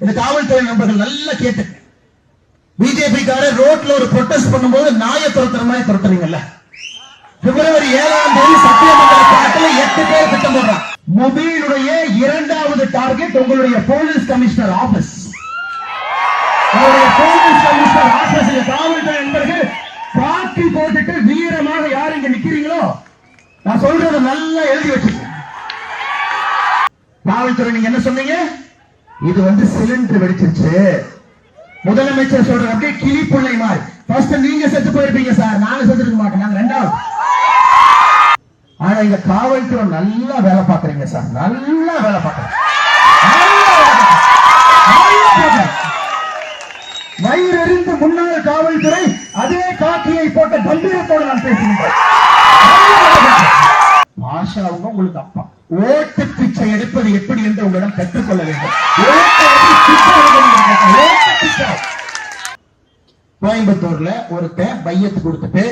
இந்த காவல்துறை நண்பர்கள் நல்லா கேட்டு பிஜேபிக்காரர் ரோட்ல ஒரு ப்ரொட்டஸ்ட் பண்ணும்போது நாயை துரத்துற மாதிரி துரத்துறீங்கல்ல? பிப்ரவரி ஏழாம் தேதி சத்தியமங்கல எட்டு பேர் திட்டம் போடுறான் மொபைலுடைய இரண்டாவது டார்கெட் உங்களுடைய police commissioner office police commissioner ஆபீஸ்ல காவல்துறை நண்பர்கள் பாக்கி போட்டுட்டு வீரமாக யார் இங்க நிக்கிறீங்களோ? நான் சொல்றதை நல்லா எழுதி வச்சிருக்கேன் காவல்துறை நீங்க என்ன சொன்னீங்க? இது வந்து சிலிண்டர் வெடிச்சிருச்சு. முதலமைச்சர் சொல்ற அப்படியே கிளி பிள்ளை மாதிரி. ஃபர்ஸ்ட் நீங்க செத்து போயிருப்பீங்க சார். நாங்க செத்து இருக்க மாட்டோம். நாங்க ரெண்டாவது. ஆனா இங்க காவல்துறை நல்லா வேலை பாக்குறீங்க சார். நல்லா வேலை பாக்குறீங்க வயிறறிந்து முன்னாள் காவல்துறை அதே காக்கியை போட்ட கம்பீரத்தோடு நான் பேசுகிறேன் பாஷா அவங்க உங்களுக்கு அப்பா. ஓட்டுக்கு பிச்சை எடுப்பது எப்படி என்று உங்களிடம் கற்றுக்கொள்ள வேண்டும். கோயம்புத்தூர்ல ஒருத்தன் பையத்து கொடுத்துட்டு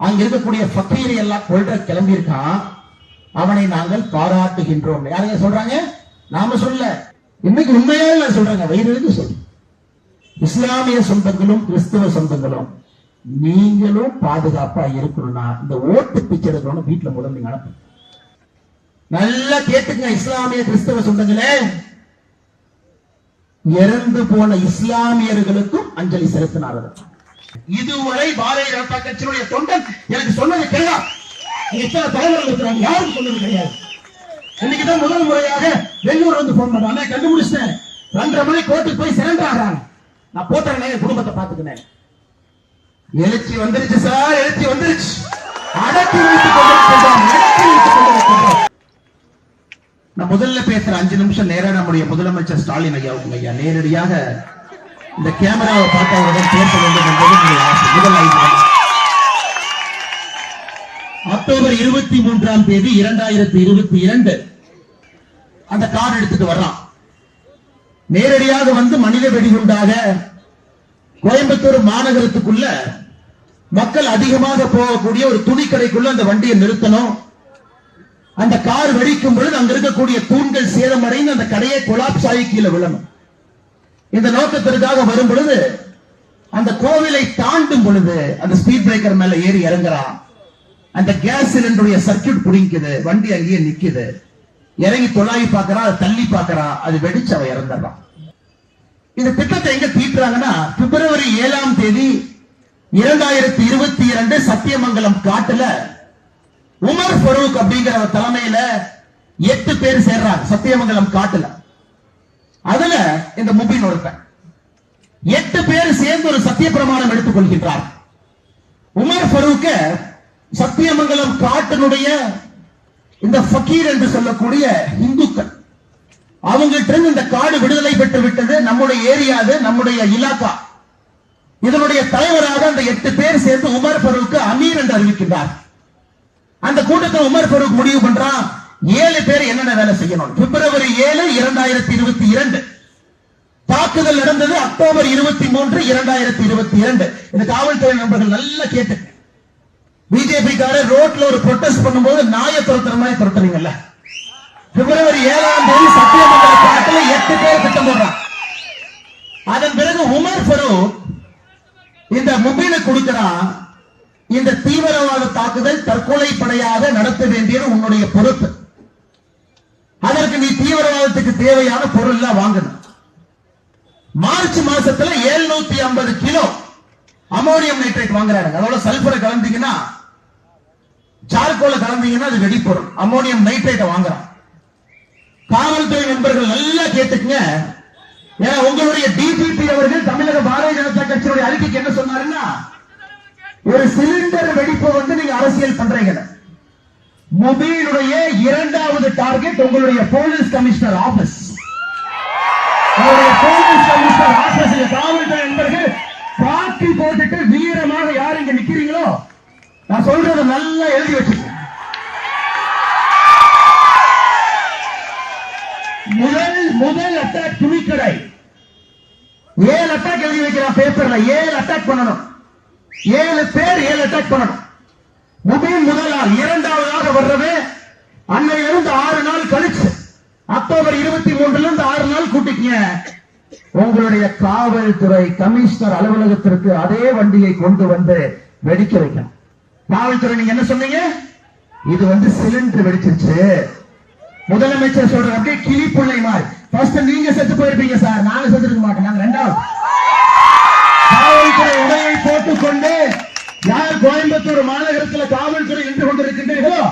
அங்க இருக்கக்கூடிய ஃபக்கீரை எல்லாம் கொள்ற கிளம்பி இருக்கான் அவனை நாங்கள் பாராட்டுகின்றோம். யாரைய சொல்றாங்க? நாம சொல்ல இன்னைக்கு உண்மையா நான் சொல்றாங்க. வயிறு சொல்லு. இஸ்லாமிய சொந்தங்களும் கிறிஸ்துவ சொந்தங்களும் நீங்களும் பாதுகாப்பா இருக்கணும்னா இந்த ஓட்டு பிச்சை எடுக்கணும்னு வீட்டுல முதல்ல நீங்க அனுப்புங்க நல்லா கேட்டுங்க இஸ்லாமிய கிறிஸ்தவ சொந்தங்களே. இறந்து போன இஸ்லாமியர்களுக்கும் அஞ்சலி செலுத்தினார் இதுவரை பாரதிய ஜனதா கட்சியினுடைய தொண்டன் எனக்கு சொன்னது கிடையாது இத்தனை தலைவர்கள் இருக்கிறாங்க யாரும் சொன்னது கிடையாது. இன்னைக்குதான் முதல் முறையாக வெள்ளூர் வந்து போன் பண்றாங்க. கண்டுபிடிச்சேன் ரெண்டரை மணி கோர்ட்டுக்கு போய் சரண்டர் ஆகிறாங்க நான் போட்டேன் என் குடும்பத்தை பாத்துக்கினேன் எழுச்சி வந்துருச்சு சார் எழுச்சி வந்துருச்சு. அடக்கி வைத்துக் கொண்டிருக்கின்றோம் நான் முதல்ல பேசுற அஞ்சு நிமிஷம் நேரா நம்முடைய முதலமைச்சர் ஸ்டாலின் ஐயா ஐயா நேரடியாக இந்த கேமராவை பார்த்து அவரிடம் பேச வேண்டும் என்பது என்னுடைய ஆசை. முதல் அக்டோபர் இருபத்தி மூன்றாம் தேதி இரண்டாயிரத்தி இருபத்தி இரண்டு. அந்த கார் எடுத்துட்டு வர்றான். நேரடியாக வந்து மனித வெடிகுண்டாக கோயம்புத்தூர் மாநகரத்துக்குள்ள மக்கள் அதிகமாக போகக்கூடிய ஒரு துணிக்கடைக்குள்ள அந்த வண்டியை நிறுத்தணும். அந்த கார் வெடிக்கும் பொழுது அங்க இருக்கக்கூடிய தூண்கள் சேதமடைந்து அந்த கடையை கொலாப்ஸ் ஆகி கீழே விழணும். இந்த நோக்கத்திற்காக வரும் பொழுது அந்த கோவிலை தாண்டும் பொழுது அந்த ஸ்பீட் பிரேக்கர் மேல ஏறி இறங்குறான். அந்த கேஸ் சிலிண்டருடைய சர்க்கியூட் புடிங்குது வண்டி அங்கேயே நிக்குது. இறங்கி தொலாவி பாக்குறான் அதை தள்ளி பாக்குறான் அது வெடிச்சு அவன் இறந்துடுறான். இந்த திட்டத்தை எங்க தீட்டுறாங்கன்னா பிப்ரவரி ஏழாம் தேதி இரண்டாயிரத்தி இருபத்தி இரண்டு சத்தியமங்கலம் காட்டுல உமர் ஃபரூக் அப்படிங்கிற தலைமையில எட்டு பேர் சேர்றாங்க சத்தியமங்கலம் காட்டுல. அதுல இந்த முபின் ஒருத்தன். எட்டு பேர் சேர்ந்து ஒரு சத்திய பிரமாணம் எடுத்துக் கொள்கின்றார் உமர் ஃபரூக்க சத்தியமங்கலம் காட்டினுடைய இந்த ஃபக்கீர் என்று சொல்லக்கூடிய இந்துக்கள். அவங்கள்ட்ட இருந்து இந்த காடு விடுதலை பெற்று விட்டது நம்முடைய ஏரியா அது நம்முடைய இலாக்கா. இதனுடைய தலைவராக அந்த எட்டு பேர் சேர்ந்து உமர் ஃபரூக்கு அமீர் என்று அறிவிக்கின்றார். அந்த கூட்டத்தில் உமர் ஃபரூக் முடிவு பண்றான் ஏழு பேர் என்னென்ன வேலை செய்யணும்? பிப்ரவரி ஏழு இரண்டாயிரத்தி இருபத்தி இரண்டு. தாக்குதல் நடந்தது அக்டோபர் இருபத்தி மூன்று இரண்டாயிரத்தி இருபத்தி இரண்டு. இந்த காவல்துறை நண்பர்கள் நல்லா கேட்டு. பிஜேபி காரர் ரோட்ல ஒரு ப்ரொட்டஸ்ட் பண்ணும்போது நாய துரத்துற மாதிரி துரத்துறீங்கல்ல. பிப்ரவரி ஏழாம் தேதி சத்தியமங்கல காட்டுல எட்டு பேர் திட்டம் போடுறான். அதன் பிறகு உமர் ஃபரூக் இந்த முபீனை கொடுக்கிறான் இந்த தீவிரவாத தாக்குதல் தற்கொலை படையாக நடத்த வேண்டியது உன்னுடைய பொறுப்பு. அதற்கு நீ தீவிரவாதத்துக்கு தேவையான பொருள் எல்லாம் வாங்கணும். மார்ச் மாசத்துல 750 ஐம்பது கிலோ அமோனியம் நைட்ரேட் வாங்குறாங்க. அதோட சல்பரை கலந்தீங்கன்னா சார்கோல கலந்தீங்கன்னா அது வெடிப்பொருள். அமோனியம் நைட்ரேட்டை வாங்குறான். காவல்துறை நண்பர்கள் நல்லா கேட்டுக்குங்க. ஏன்னா உங்களுடைய டிஜிபி அவர்கள் தமிழக பாரதிய ஜனதா கட்சியுடைய அறிக்கைக்கு என்ன சொன்னாருன்னா ஒரு சிலிண்டர் வெடிப்பை வந்து நீங்க அரசியல் பண்றீங்க. மொபைலுடைய இரண்டாவது டார்கெட் உங்களுடைய போலீஸ் கமிஷனர் ஆபீஸ். உங்களுடைய போலீஸ் கமிஷனர் ஆபீஸ் காவல்துறை நண்பர்கள் பாக்கி போட்டுட்டு வீரமாக யார் இங்க நிக்கிறீங்களோ நான் சொல்றதை நல்லா எழுதி வச்சிருக்கேன் முதல் முதல் அட்டாக் துணிக்கடை. ஏழு அட்டாக் எழுதி வைக்கிறான் பேப்பர்ல ஏழு அட்டாக் பண்ணணும். ஏழு பேர் ஏழு அட்டாக் பண்ணணும். முபின் முதல் ஆள் இரண்டாவதாக வர்றது அன்னையிலிருந்து ஆறு நாள் கழிச்சு. அக்டோபர் இருபத்தி மூன்றுல இருந்து ஆறு நாள் கூட்டிக்கங்க. உங்களுடைய காவல்துறை கமிஷனர் அலுவலகத்திற்கு அதே வண்டியை கொண்டு வந்து வெடிக்க வைக்கணும். காவல்துறை நீங்க என்ன சொன்னீங்க? இது வந்து சிலிண்டர் வெடிச்சிருச்சு. முதலமைச்சர் சொல்ற அப்படியே கிளி பிள்ளை மாதிரி. நீங்க செத்து போயிருப்பீங்க சார். நாங்க செத்து இருக்க மாட்டோம். நாங்க ரெண்டாவது. காவல்துறை உடையை போட்டுக்கொண்டு யார் கோயம்புத்தூர் மாநகரத்தில் காவல்துறை நின்று கொண்டிருக்கின்றீர்களோ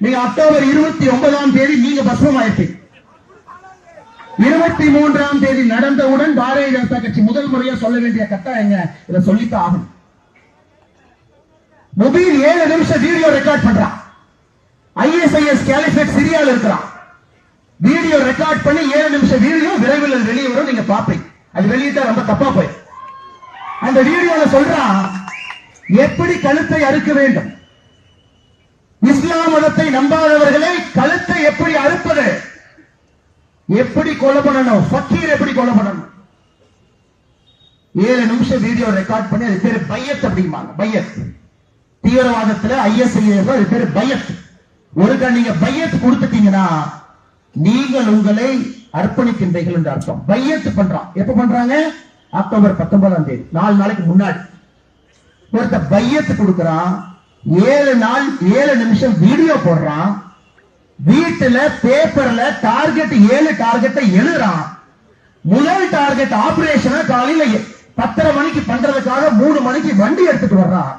நீங்க அக்டோபர் இருபத்தி ஒன்பதாம் தேதி நீங்க பஸ்மம் ஆயிருப்பீங்க இருபத்தி மூன்றாம் தேதி நடந்தவுடன் பாரதிய ஜனதா கட்சி முதல் முறையா சொல்ல வேண்டிய கட்டாயங்க இதை சொல்லித்தான் ஆகும் மொபைல் ஏழு நிமிஷம் வீடியோ ரெக்கார்ட் பண்றான். ஐஎஸ்ஐஎஸ் கேலிஃபேட் சிரியால இருக்கிறான். வீடியோ ரெக்கார்ட் பண்ணி ஏழு நிமிஷம் வீடியோ விரைவில் வெளியே வரும் நீங்க பாப்பீங்க அது வெளியிட்டா ரொம்ப தப்பா போய் அந்த வீடியோல சொல்றான் எப்படி கழுத்தை அறுக்க வேண்டும்? இஸ்லாம் மதத்தை நம்பாதவர்களை கழுத்தை எப்படி அறுப்பது? எப்படி கொலை பண்ணணும்? ஃபக்கீர் எப்படி கொலை பண்ணணும்? ஏழு நிமிஷம் வீடியோ ரெக்கார்ட் பண்ணி அது பேரு பையத் அப்படிம்பாங்க பையத். தீவிரவாதத்துல ஐஎஸ்ஐஎஸ் அது பேரு பையத். ஒருக்கா நீங்க பையத் கொடுத்துட்டீங்கன்னா நீங்கள் உங்களை அர்ப்பணிக்கின்றீர்கள் என்று அர்த்தம். பையத் பண்றான். எப்ப பண்றாங்க? அக்டோபர் பத்தொன்பதாம் தேதி நாலு நாளைக்கு முன்னாடி. ஒருத்த பையத்து கொடுக்கறான் ஏழு நாள் ஏழு நிமிஷம் வீடியோ போடுறான் வீட்டுல பேப்பர்ல டார்கெட் ஏழு டார்கெட்டை எழுதுறான். முதல் டார்கெட் ஆபரேஷனை காலையில பத்தரை மணிக்கு பண்றதுக்காக மூணு மணிக்கு வண்டி எடுத்துட்டு வர்றான்.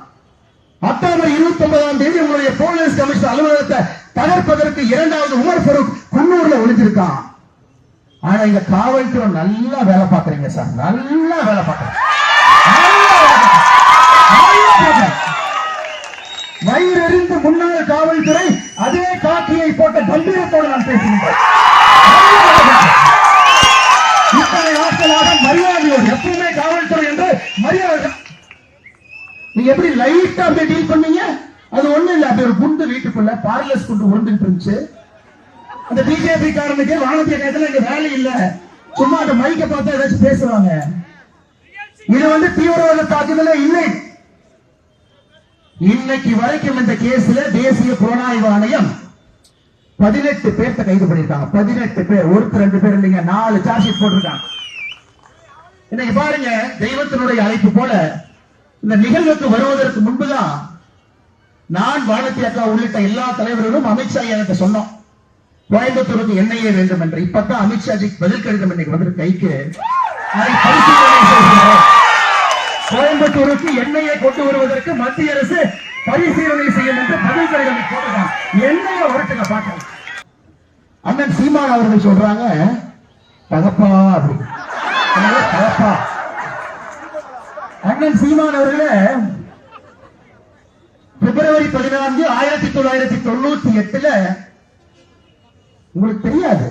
அக்டோபர் இருபத்தி ஒன்பதாம் தேதி உங்களுடைய போலீஸ் கமிஷனர் அலுவலகத்தை தகர்ப்பதற்கு இரண்டாவது உமர் ஃபருக் குன்னூர்ல ஒளிஞ்சிருக்கான். ஆனா இங்க காவல்துறை நல்லா வேலை பாக்குறீங்க சார். நல்லா வேலை பாக்குறீங்க வயிறு வேலை வயிறறிந்து முன்னாள் காவல்துறை அதே காக்கியை போட்ட கம்பீரத்தோடு நான் பேசுகிறேன் இத்தனை நாட்களாக மரியாதையோடு எப்பவுமே காவல்துறை என்று மரியாதை நீங்க எப்படி லைட்டா அப்படியே டீல் பண்ணீங்க? அது ஒண்ணு இல்ல அப்படி ஒரு குண்டு வீட்டுக்குள்ள பார்லஸ் குண்டு உருண்டுட்டு இருந்துச்சு அந்த பிஜேபி காரனுக்கு வானத்திய நேரத்துல இங்க வேலை இல்ல. சும்மா அந்த மைக்க பார்த்தா ஏதாச்சும் பேசுவாங்க. இது வந்து தீவிரவாத தாக்குதல இல்லை. இன்னைக்கு வரைக்கும் இந்த கேஸ்ல தேசிய புலனாய்வு ஆணையம் பதினெட்டு பேர்த்த கைது பண்ணிருக்காங்க. பதினெட்டு பேர். ஒருத்தர் ரெண்டு பேர் இல்லைங்க. நாலு சார்ஜ் ஷீட் போட்டிருக்காங்க. இன்னைக்கு பாருங்க தெய்வத்தினுடைய அழைப்பு போல இந்த நிகழ்வுக்கு வருவதற்கு முன்புதான் நான் வானதி அக்கா உள்ளிட்ட எல்லா தலைவர்களும் அமித்ஷா எனக்கு சொன்னோம். கோயம்புத்தூருக்கு எண்ணெயே வேண்டும் என்று இப்பதான் அமித்ஷாஜி பதில் கடிதம் இன்னைக்கு வந்து கைக்கு. கோயம்புத்தூருக்கு எண்ணெயை கொண்டு வருவதற்கு மத்திய அரசு பரிசீலனை செய்யும் என்று பதில் கடிதம் போட்டுதான் எண்ணெயை ஒருத்தங்க பார்க்கலாம் அண்ணன் சீமான் அவர்கள் சொல்றாங்க தகப்பா அப்படின்னு தகப்பா. அண்ணன் சீமான் அவர்களே பிப்ரவரி பதினான்கு ஆயிரத்தி தொள்ளாயிரத்தி தொண்ணூத்தி எட்டுல உங்களுக்கு தெரியாது.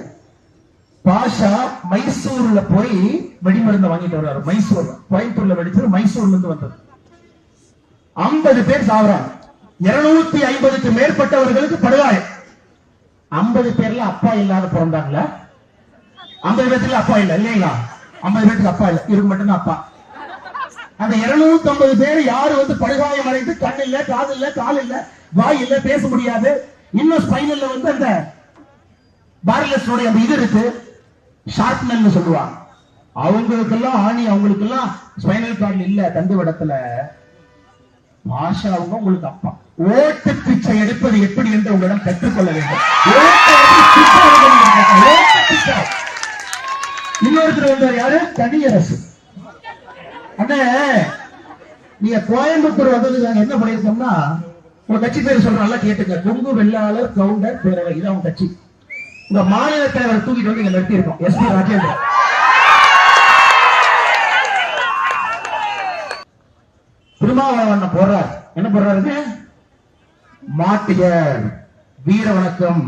பாஷா மைசூர்ல போய் வெடிமருந்து வாங்கிட்டு வர்றாரு மைசூர்ல கோயம்புத்தூர்ல வெடிச்சது மைசூர்ல இருந்து வந்தது. ஐம்பது பேர் சாவறாங்க. இருநூத்தி ஐம்பதுக்கு மேற்பட்டவர்களுக்கு படுகாயம். ஐம்பது பேர்ல அப்பா இல்லாத பிறந்தாங்களா? ஐம்பது பேர்த்துல அப்பா இல்ல இல்லைங்களா? ஐம்பது பேருக்கு அப்பா இல்ல இவருக்கு மட்டும்தான் அப்பா. அந்த 250 ஐம்பது பேர் யாரு வந்து படுகாயம் அடைந்து கண் இல்ல காது இல்ல கால் இல்ல வாய் இல்ல பேச முடியாது. இன்னும் ஸ்பைனல்ல வந்து அந்த பார்லஸ்னுடைய அந்த இது இருக்கு ஷார்ப்னல் சொல்லுவாங்க. அவங்களுக்கெல்லாம் ஆணி அவங்களுக்கெல்லாம் ஸ்பைனல் கார்டு இல்ல தண்டு வடத்துல. பாஷா அவங்க உங்களுக்கு அப்பா. ஓட்டு பிச்சை எடுப்பது எப்படி என்று உங்களிடம் கற்றுக்கொள்ள வேண்டும். இன்னொருத்தர் வந்தார் யாரு? தனியரசு அண்ணே நீங்க கோயம்புத்தூர் வந்தது நாங்க என்ன பண்ணிருக்கோம்னா உங்க கட்சி பேர் சொல்ற நல்லா கேட்டுங்க. கொங்கு வெள்ளாளர் கவுண்டர் பேரவை. இது அவங்க கட்சி. உங்க மாநில தலைவர் தூக்கிட்டு வந்து இங்க நிறுத்தி இருக்கோம் எஸ் பி ராஜேந்திரன். திருமாவளவன் போடுறார். என்ன போடுறாருங்க மாட்டியர் வீர வணக்கம்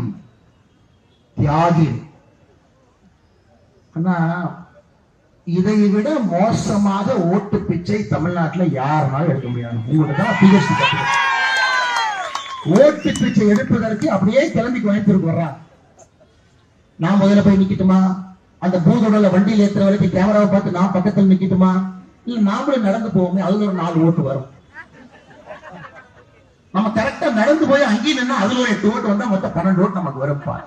தியாகி. அண்ணா இதை விட மோசமாக ஓட்டு பிச்சை தமிழ்நாட்டுல யாருனாலும் எடுக்க முடியாது. உங்களுக்கு தான் பிஹெச்டி ஓட்டு பிச்சை எடுப்பதற்கு அப்படியே கிளம்பி கோயம்புத்தூருக்கு வர்றான் நான் முதல்ல போய் நிக்கட்டுமா? அந்த பூதோட வண்டியில் ஏத்துற வரைக்கும் கேமராவை பார்த்து நான் பக்கத்துல நிக்கட்டுமா? இல்ல நாமளும் நடந்து போவோமே அதுல ஒரு நாலு ஓட்டு வரும். நம்ம கரெக்டா நடந்து போய் அங்கேயும் நின்னா அதுல ஒரு எட்டு ஓட்டு வந்தா மொத்தம் பன்னெண்டு ஓட்டு நமக்கு வரும்பா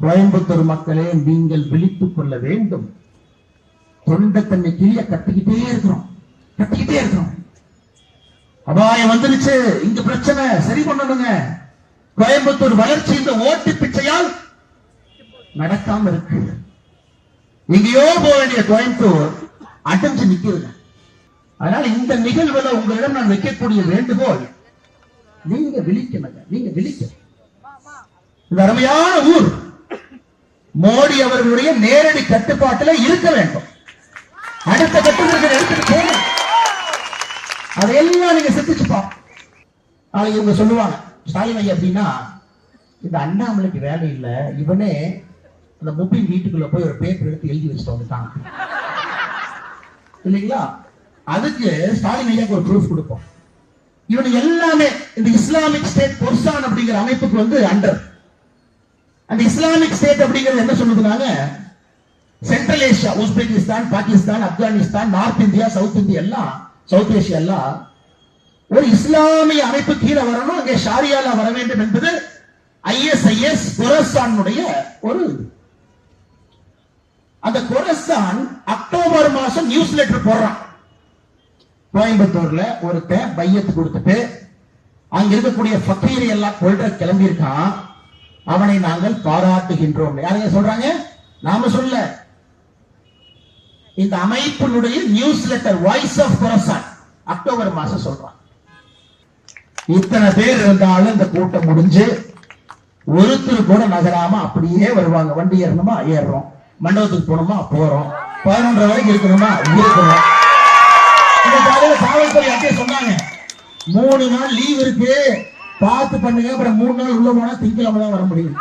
கோயம்புத்தூர் மக்களே நீங்கள் விழித்துக் கொள்ள வேண்டும். தொண்டை தன்னை கிளிய கட்டிக்கிட்டே இருக்கிறோம். கட்டிக்கிட்டே இருக்கிறோம். அபாயம் வந்துருச்சு. இங்க பிரச்சனை. சரி பண்ணணுங்க. கோயம்புத்தூர் வளர்ச்சி இந்த ஓட்டு பிச்சையால் நடக்காம இருக்கு. எங்கேயோ போக வேண்டிய கோயம்புத்தூர் அடைஞ்சு நிக்கிறது அதனால இந்த நிகழ்வுல உங்களிடம் நான் வைக்கக்கூடிய வேண்டுகோள் நீங்க விழிக்கணுங்க. நீங்க விழிக்க இந்த அருமையான ஊர் மோடி அவர்களுடைய நேரடி கட்டுப்பாட்டில் இருக்க வேண்டும். அடுத்த கட்டத்திற்கு எடுத்துட்டு போகணும் அதையெல்லாம் நீங்க சிந்திச்சு நாளைக்கு இவங்க சொல்லுவாங்க ஸ்டாலின் ஐயா அப்படின்னா இந்த அண்ணாமலைக்கு வேலை இல்ல. இவனே அந்த முப்பின் வீட்டுக்குள்ள போய் ஒரு பேப்பர் எடுத்து எழுதி வச்சுட்டு வந்துட்டாங்க. இல்லைங்களா? அதுக்கு ஸ்டாலின் ஐயாக்கு ஒரு ப்ரூஃப் கொடுப்போம். இவன் எல்லாமே இந்த இஸ்லாமிக் ஸ்டேட் பொர்சான் அப்படிங்கிற அமைப்புக்கு வந்து அண்டர் அந்த இஸ்லாமிக் ஸ்டேட் அப்படிங்கிறது என்ன சொல்லுதுனாங்க? Central Asia Uzbekistan Pakistan Afghanistan North India South India எல்லாம் சவுத் ஏஷியா எல்லாம் ஒரு இஸ்லாமிய அமைப்பு கீழே வரணும் அங்கே ஷாரியால வர வேண்டும் என்பது ஐஎஸ்ஐஎஸ் கொரசானுடைய ஒரு இது. அந்த கொரசான் அக்டோபர் மாசம் நியூஸ் லெட்டர் போடுறான். கோயம்புத்தூர்ல ஒருத்தன் பையத்து கொடுத்துட்டு அங்க இருக்கக்கூடிய ஃபக்கீரை எல்லாம் கொள்ற கிளம்பி இருக்கான் அவனை நாங்கள் பாராட்டுகின்றோம். யாருங்க சொல்றாங்க? நாம சொல்ல. இந்த அமைப்பினுடைய newsletter voice of Khorasan October மாசம் சொல்றான். இத்தனை பேர் இருந்தாலும் இந்த கூட்டம் முடிஞ்சு ஒருத்தர் கூட நகராம அப்படியே வருவாங்க. வண்டி ஏறணுமா? ஏறுறோம். மண்டபத்துக்கு போனோமா போறோம் பதினொன்றரை வரைக்கும் இருக்கணுமா? இருக்கிறோம் இந்த காலையில சொன்னாங்க. மூணு நாள் லீவ் இருக்கு. பார்த்து பண்ணுங்க. அப்புறம் மூணு நாள் உள்ள போனா திங்கக்கிழமை தான் வர முடியும்.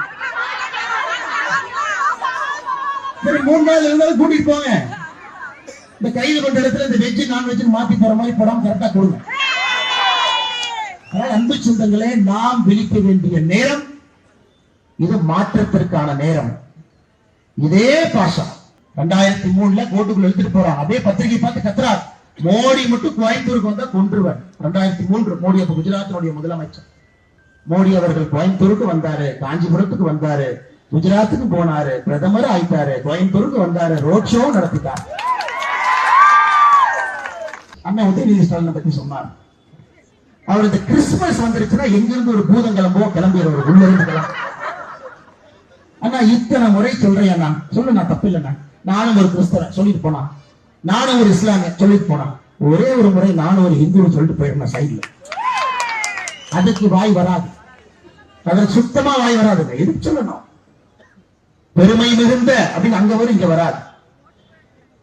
சரி மூணு நாள் இருந்தாலும் கூட்டிட்டு போங்க. இந்த கைது கொண்ட இடத்துல இந்த வெஜ் நான்வெஜ் மாத்தி போற மாதிரி படம் கரெக்டா கொடுங்க. அதனால அன்பு சொந்தங்களே நாம் விழிக்க வேண்டிய நேரம் இது மாற்றத்திற்கான நேரம். இதே பாஷா. ரெண்டாயிரத்தி மூணுல கோட்டுக்குள்ள எழுத்துட்டு போறான். அதே பத்திரிகை பார்த்து கத்துறார். மோடி மட்டும் கோயம்புத்தூருக்கு வந்தா கொன்றுவர் ரெண்டாயிரத்தி மூன்று மோடி அப்ப குஜராத்தினுடைய முதலமைச்சர். மோடி அவர்கள் கோயம்புத்தூருக்கு வந்தாரு காஞ்சிபுரத்துக்கு வந்தாரு குஜராத்துக்கு போனாரு பிரதமர் ஆயிட்டாரு கோயம்புத்தூருக்கு வந்தாரு ரோட் ஷோ நடத்திட்டார். அண்ணன் உதயநிதி ஸ்டாலின் பத்தி சொன்னார். அவர் இந்த கிறிஸ்துமஸ் வந்துருச்சுன்னா எங்கிருந்து ஒரு பூதம் கிளம்போ கிளம்பிடுவார். உள்ள இருந்து கிளம்பி அண்ணா இத்தனை முறை சொல்றேன் அண்ணா. சொல்லு நான் தப்பு இல்லைண்ணா நானும் ஒரு கிறிஸ்தவன் சொல்லிட்டு போனா. நானும் ஒரு இஸ்லாமிய சொல்லிட்டு போனா. ஒரே ஒரு முறை நானும் ஒரு ஹிந்துன்னு சொல்லிட்டு போயிருந்தேன் சைடுல. அதுக்கு வாய் வராது. அதற்கு சுத்தமா வாய் வராதுங்க எதுக்கு சொல்லணும்? பெருமை மிகுந்த அப்படின்னு அங்க வரும் இங்க வராது.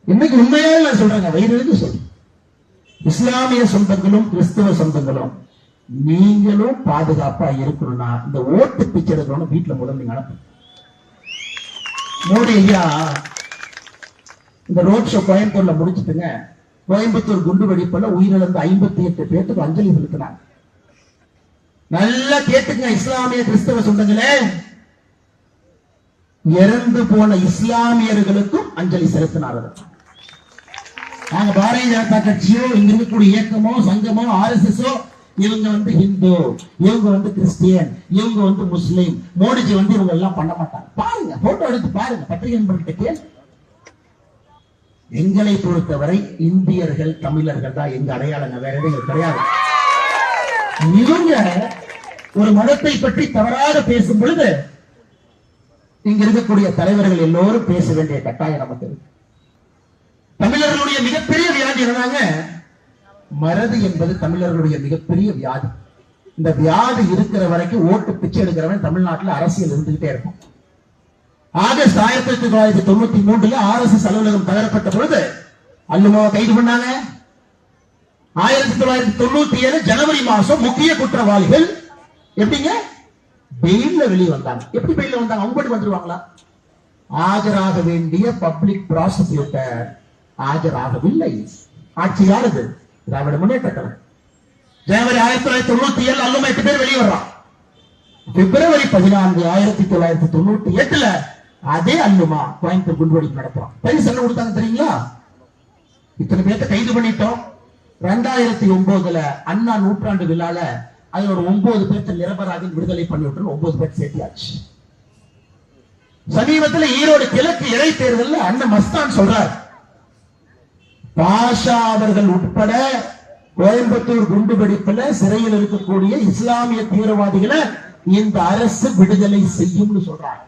இன்னைக்கு உண்மையாக நான் சொல்றேங்க வயிறு சொல்லு. இஸ்லாமிய சொந்தங்களும் கிறிஸ்தவ சொந்தங்களும் நீங்களும் பாதுகாப்பா இருக்கணும்னா இந்த ஓட்டு பிச்சை எடுக்கணும்னு வீட்டுல முதல்ல நீங்க அனுப்புங்க மோடி ஐயா இந்த ரோட் ஷோ கோயம்புத்தூர்ல முடிச்சுட்டுங்க. கோயம்புத்தூர் குண்டு வெடிப்புல உயிரிழந்த ஐம்பத்தி எட்டு பேர்த்துக்கு அஞ்சலி செலுத்தினாங்க. நல்லா கேட்டுங்க இஸ்லாமிய கிறிஸ்தவ சொந்தங்களே. இறந்து போன இஸ்லாமியர்களுக்கும் அஞ்சலி செலுத்தினார்கள் நாங்க பாரதிய ஜனதா கட்சியோ இங்க இருக்கக்கூடிய இயக்கமோ சங்கமோ ஆர்எஸ்எஸ்ஓ இவங்க வந்து ஹிந்து இவங்க வந்து கிறிஸ்டியன் இவங்க வந்து முஸ்லீம். மோடிஜி வந்து இவங்க எல்லாம் பண்ண மாட்டாங்க. பாருங்க போட்டோ எடுத்து பாருங்க பத்திரிகை நண்பர்கிட்ட எங்களை பொறுத்தவரை இந்தியர்கள் தமிழர்கள் தான் எங்க அடையாளங்க. வேற எதுவும் கிடையாது. இவங்க ஒரு மதத்தை பற்றி தவறாக பேசும் பொழுது இங்க இருக்கக்கூடிய தலைவர்கள் எல்லோரும் பேச வேண்டிய கட்டாயம் நமக்கு இருக்கு. தமிழர்களுடைய மிகப்பெரிய வியாதி என்னதாங்க மறதி என்பது தமிழர்களுடைய மிகப்பெரிய வியாதி. இந்த வியாதி இருக்கிற வரைக்கும் ஓட்டு பிச்சை எடுக்கிறவன் தமிழ்நாட்டுல அரசியல் இருந்துகிட்டே இருக்கும். ஆகஸ்ட் ஆயிரத்தி தொள்ளாயிரத்தி தொண்ணூத்தி மூன்றுல ஆர் எஸ் எஸ் அலுவலகம் தகரப்பட்ட பொழுது அல்லுமாவை கைது பண்ணாங்க. ஆயிரத்தி தொள்ளாயிரத்தி தொண்ணூத்தி ஏழு ஜனவரி மாசம் முக்கிய குற்றவாளிகள் எப்படிங்க? பெயில்ல வெளியே வந்தாங்க. எப்படி பெயில்ல வந்தாங்க? அவங்க வந்துருவாங்களா? ஆஜராக வேண்டிய பப்ளிக் ப்ராசிக்யூட்டர் ஆஜராகவில்லை. ஆட்சி திராவிட முன்னேற்ற கழகம் ஜனவரி ஆயிரத்தி தொள்ளாயிரத்தி தொண்ணூத்தி ஏழு அல்லமா எட்டு பேர் வெளியே வர்றான். பிப்ரவரி பதினான்கு ஆயிரத்தி தொள்ளாயிரத்தி தொண்ணூத்தி எட்டுல அதே அல்லுமா கோயம்புத்தூர் குண்டுவெடிப்பு நடத்துறான். பரிசு என்ன கொடுத்தாங்க தெரியுங்களா? இத்தனை பேர்த்த கைது பண்ணிட்டோம். ரெண்டாயிரத்தி ஒன்பதுல அண்ணா நூற்றாண்டு விழால அதுல ஒரு ஒன்பது பேர்த்த நிரபராதி விடுதலை பண்ணி விட்டு ஒன்பது பேர் சேர்த்தியாச்சு சமீபத்துல ஈரோடு கிழக்கு இடைத்தேர்தல் அண்ணன் மஸ்தான் சொல்றாரு பாஷா அவர்கள் உட்பட கோயம்புத்தூர் குண்டு வெடிப்புல சிறையில் இருக்கக்கூடிய இஸ்லாமிய தீவிரவாதிகளை இந்த அரசு விடுதலை செய்யும்னு சொல்றாங்க.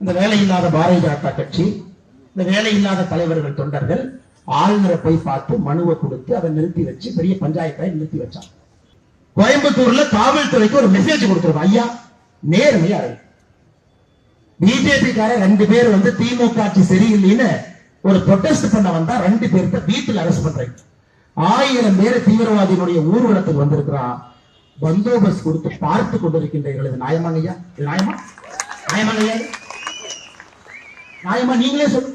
இந்த வேலை இல்லாத பாரதிய ஜனதா கட்சி இந்த வேலை இல்லாத தலைவர்கள் தொண்டர்கள் ஆளுநரை போய் பார்த்து மனுவை கொடுத்து அதை நிறுத்தி வச்சு பெரிய பஞ்சாயத்தை நிறுத்தி வச்சாங்க. கோயம்புத்தூர்ல காவல்துறைக்கு ஒரு மெசேஜ் கொடுத்துருக்கோம் ஐயா நேர்மையா பிஜேபி கார ரெண்டு பேர் வந்து திமுக ஆட்சி சரியில்லைன்னு ஒரு ப்ரொடெஸ்ட் பண்ண வந்தா ரெண்டு பேருக்கு வீட்டுல அரெஸ்ட் பண்றாங்க ஆயிரம் பேர் தீவிரவாதியினுடைய ஊர்வலத்துக்கு வந்திருக்கிறான் பந்தோபஸ்த் கொடுத்து பார்த்து கொண்டிருக்கின்றீர்கள் இது நியாயமான ஐயா. இது நியாயமா நியாயமான ஐயா நியாயமா நீங்களே சொல்லுங்க.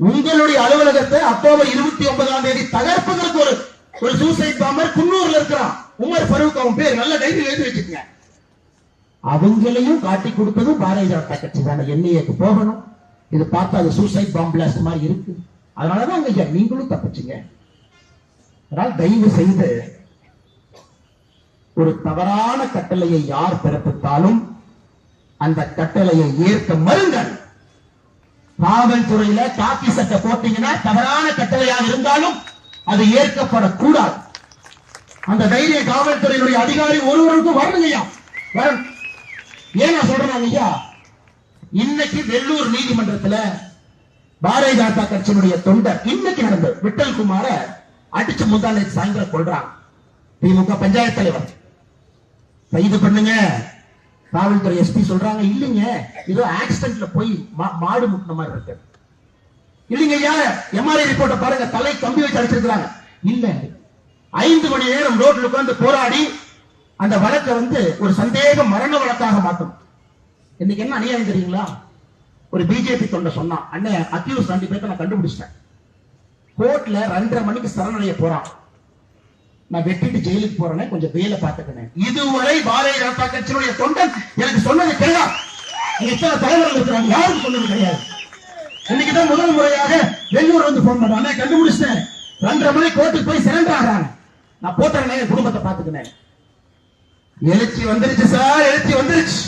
உங்களுடைய அலுவலகத்தை அக்டோபர் இருபத்தி ஒன்பதாம் தேதி தகர்ப்பதற்கு ஒரு ஒரு சூசைட் பாம்பர் குன்னூர்ல இருக்கிறான். உமர் பருவுக்கு அவன் பேர் நல்ல டைரி எழுதி வச்சுக்கங்க அவங்களையும் காட்டி கொடுத்ததும் பாரதிய ஜனதா கட்சி தானே. என்ஐஏக்கு போகணும். இது பார்த்தா அது சூசைட் பாம்பு பிளாஸ்ட் மாதிரி இருக்கு. அதனாலதான் ஐயா நீங்களும் தப்பிச்சீங்க. அதனால் தயவு செய்து ஒரு தவறான கட்டளையை யார் பிறப்பித்தாலும் அந்த கட்டளையை ஏற்க மறுங்கள். காவல்துறையில காக்கி சட்டை போட்டீங்கன்னா தவறான கட்டளையாக இருந்தாலும் அது ஏற்கப்படக்கூடாது. அந்த தைரிய காவல்துறையினுடைய அதிகாரி ஒருவருக்கும் வரணும் ஐயா வரணும். ஏன் நான் சொல்றேன் ஐயா? இன்னைக்கு வெள்ளூர் நீதிமன்றத்துல பாரதிய ஜனதா கட்சியினுடைய தொண்டர் இன்னைக்கு நடந்தது விட்டல் குமார அடிச்சு முந்தானை சாயங்காலம் கொள்றான் திமுக பஞ்சாயத்து தலைவர். கைது பண்ணுங்க. காவல்துறை எஸ்பி சொல்றாங்க இல்லைங்க. ஏதோ ஆக்சிடென்ட்ல போய் மா- மாடு முட்டின மாதிரி இருக்கு. இல்லைங்க ஐயா எம்ஆர்ஐ ரிப்போர்ட்டை பாருங்க. தலை கம்பி வச்சு அடிச்சிருக்கிறாங்க. இல்ல. ஐந்து மணி நேரம் ரோட்ல உட்கார்ந்து போராடி அந்த வழக்கை வந்து ஒரு சந்தேக மரண வழக்காக மாத்தணும். இன்னைக்கு என்ன அநியாயம் தெரியுங்களா? ஒரு பிஜேபி தொண்டை சொன்னான் அண்ணன் அக்யூஸ் ரெண்டு பேர்த்த நான் கண்டுபிடிச்சிட்டேன். கோர்ட்ல ரெண்டரை மணிக்கு சரணடைய போறான். நான் வெட்டிட்டு ஜெயிலுக்கு போறேனே கொஞ்சம் வேலை பார்த்துக்கினேன் இதுவரை பாரதிய ஜனதா கட்சியினுடைய தொண்டன் எனக்கு சொன்னது கிடையாது. இத்தனை தலைவர்கள் இருக்கிறாங்க யாரும் சொன்னது கிடையாது. இன்னைக்குதான் முதல் முறையாக வெளியூர் வந்து போன் பண்ணாங்க கண்டுபிடிச்சிட்டேன். ரெண்டரை மணி கோர்ட்டுக்கு போய் சரண்டர் ஆகிறாங்க நான் போட்டேன் என் குடும்பத்தை பார்த்துக்கினேன் எழுச்சி வந்துருச்சு சார் எழுச்சி வந்துருச்சு.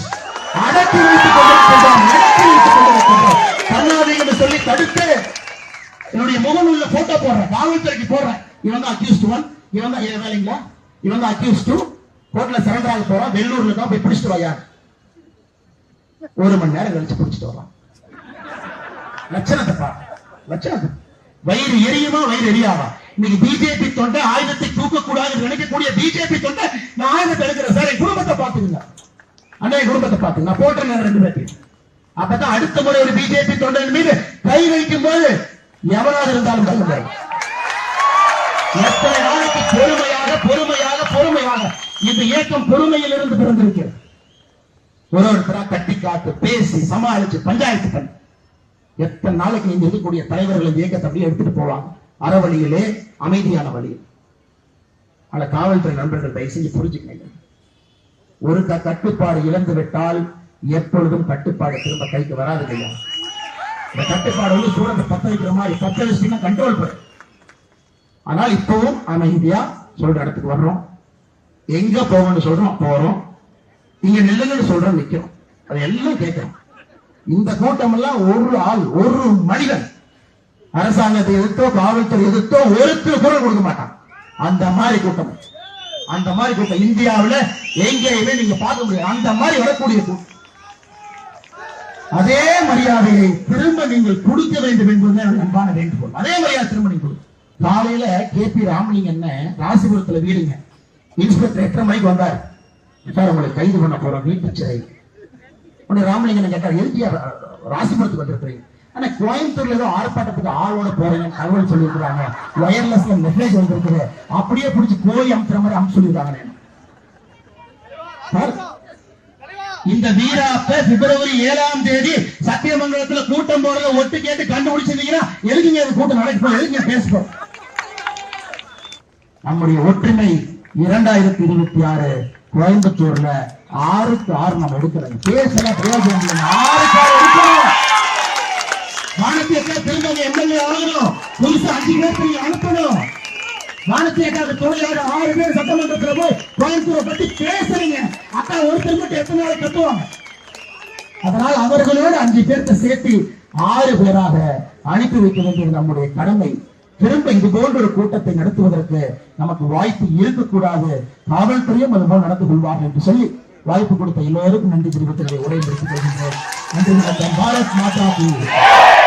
அடக்கி வைத்துக் கொண்டிருக்கின்றோம் அடக்கி வைத்துக் கொண்டிருக்கின்றோம் சொல்லி தடுத்து என்னுடைய முகநூல்ல போட்டோ போடுறேன். காவல்துறைக்கு போடுறேன். இவன் தான் அக்யூஸ்ட் ஒன் இவன் தான் ஏன் வேலைங்களா? இவன் தான் அக்யூஸ்ட் டூ கோர்ட்ல சரண்டர் ஆக போறான். வெள்ளூர்ல தான் போய் பிடிச்சிட்டு வாயா ஒரு மணி நேரம் கழிச்சு பிடிச்சிட்டு வரலாம். லட்சணத்தை பாரு. லட்சணத்தை. வயிறு எரியுமா? வயிறு எரியாவா இன்னைக்கு பிஜேபி தொண்டை ஆயுதத்தை தூக்க கூடாதுன்னு நினைக்கக்கூடிய பிஜேபி தொண்டை நான் ஆயுதத்தை எடுக்கிறேன் சார். என் குடும்பத்தை பாத்துக்கங்க அண்ணா என் குடும்பத்தை பார்த்து நான் போட்டேன் ரெண்டு பேர்த்தையும். அப்பதான் அடுத்த முறை ஒரு பிஜேபி தொண்டன் மீது கை வைக்கும் போது எவனாக இருந்தாலும் எத்தனை நாளைக்கு பொறுமையாக பொறுமையாக பொறுமையாக இந்த இயக்கம் பொறுமையில் இருந்து பிறந்திருக்கிறது. ஒரு ஒருத்தரா கட்டி காத்து பேசி சமாளிச்சு பஞ்சாயத்து பண்ணி. எத்தனை நாளைக்கு நீங்க இருக்கக்கூடிய தலைவர்கள் இந்த இயக்கத்தை அப்படியே எடுத்துட்டு போவாங்க. அறவழியிலே அமைதியான வழியில். ஆனா காவல்துறை நண்பர்கள் தயவு செஞ்சு புரிஞ்சுக்கங்க. ஒரு கட்டுப்பாடு இழந்து விட்டால் எப்பொழுதும் கட்டுப்பாடு திரும்ப கைக்கு வராது இல்லையா? இந்த கட்டுப்பாடு வந்து சூழலை பத்த வைக்கிற மாதிரி பத்த வச்சுன்னா கண்ட்ரோல் பண்ணும் ஆனால் இப்பவும் அமைதியா சொல்ற இடத்துக்கு வர்றோம். எங்க போகணும்னு சொல்றோம் போறோம். இங்க நில்லுங்கன்னு சொல்றோம் நிக்கிறோம். அது எல்லாம் கேட்கிறோம். இந்த கூட்டம் எல்லாம் ஒரு ஆள் ஒரு மனிதன். அரசாங்கத்தை எதிர்த்தோ காவல்துறை எதிர்த்தோ ஒருத்தர் குரல் கொடுக்க மாட்டான். அந்த மாதிரி கூட்டம். அந்த மாதிரி கூட்டம் இந்தியாவுல எங்கேயுமே நீங்க பார்க்க முடியாது. அந்த மாதிரி வரக்கூடிய கூட்டம் அதே மரியாதையை திரும்ப நீங்கள் கொடுக்க வேண்டும் என்பது எனக்கு அன்பான வேண்டுகோள். அதே மரியாதை திரும்ப நீங்க கொடுக்கும் காலையில கே பி ராமலிங்கன்னு ராசிபுரத்துல வீடுங்க. இன்ஸ்பெக்டர் எட்டரை மணிக்கு வந்தார்? சார் உங்களை கைது பண்ண போறோம். வீட்டு சிறை உடனே ராமலிங்கன் கேட்டார்? எதுக்கு ராசிபுரத்துக்கு வந்திருக்கிறீங்க? ஆனா கோயம்புத்தூர்ல ஏதோ ஆர்ப்பாட்டத்துக்கு ஆளோட போறேங்க தகவல் சொல்லியிருக்கிறாங்க. ஒயர்லெஸ்ல மெசேஜ் வந்திருக்குது. அப்படியே பிடிச்சி கோயில் அமுத்துற மாதிரி அமுச்சு சொல்லியிருக்காங்க. இந்த வீராப்ப பிப்ரவரி ஏழாம் தேதி சத்தியமங்கலத்துல கூட்டம் போறத ஒட்டு கேட்டு கண்டுபிடிச்சிருந்தீங்கன்னா எதுக்குங்க அது கூட்டம் நடக்கும் எதுக்குங்க பேசுவோம் நம்முடைய ஒற்றுமை இரண்டாயிரத்தி இருபத்தி ஆறு கோயம்புத்தூர்ல ஆறுக்கு ஆறு நம்ம எடுக்கிறது பேசல பிரயோஜனம் ஆறுக்கு ஆறு எடுக்கிறோம். வானத்தியக்கா திரும்ப எம்எல்ஏ ஆகணும். புதுசா அஞ்சு பேர் நீங்க அனுப்பணும். வானத்தியக்காக தொழிலாளர் ஆறு பேர் சட்டமன்றத்துல போய் கோயம்புத்தூரை பத்தி பேசுறீங்க. அக்கா ஒருத்தர் மட்டும் எத்தனை நாள் கட்டுவாங்க? அதனால் அவர்களோடு அஞ்சு பேர்த்த சேர்த்து ஆறு பேராக அனுப்பி வைக்க வேண்டியது நம்முடைய கடமை. திரும்ப இது போன்ற ஒரு கூட்டத்தை நடத்துவதற்கு நமக்கு வாய்ப்பு இருக்கக்கூடாது. காவல்துறையும் அதுபோல் நடந்து கொள்வார்கள் என்று சொல்லி வாய்ப்பு கொடுத்த எல்லோருக்கும் நன்றி தெரிவித்து உரை முடித்துக் கொள்கின்றேன். நன்றி பாரத் மாதா